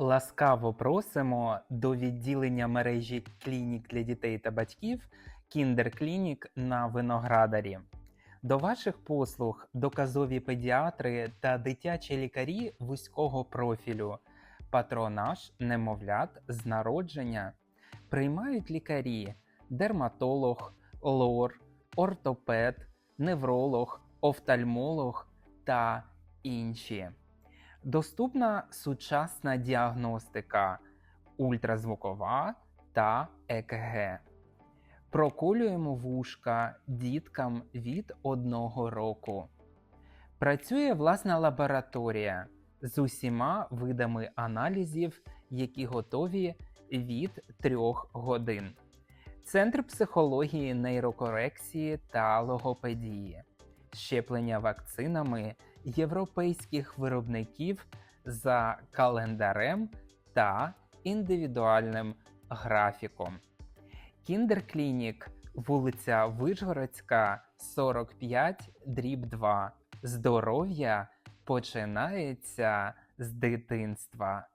Ласкаво просимо до відділення мережі клінік для дітей та батьків Clinic на Виноградарі. До ваших послуг доказові педіатри та дитячі лікарі вузького профілю, патронаж немовлят з народження. Приймають лікарі, дерматолог, лор, ортопед, невролог, офтальмолог та інші. Доступна сучасна діагностика ультразвукова та ЕКГ. Проколюємо вушка діткам від одного року. Працює власна лабораторія з усіма видами аналізів, які готові від трьох годин. Центр психології, нейрокорекції та логопедії, щеплення вакцинами європейських виробників за календарем та індивідуальним графіком. Clinic, вулиця Вишгородська, 45, дріб 2. Здоров'я починається з дитинства.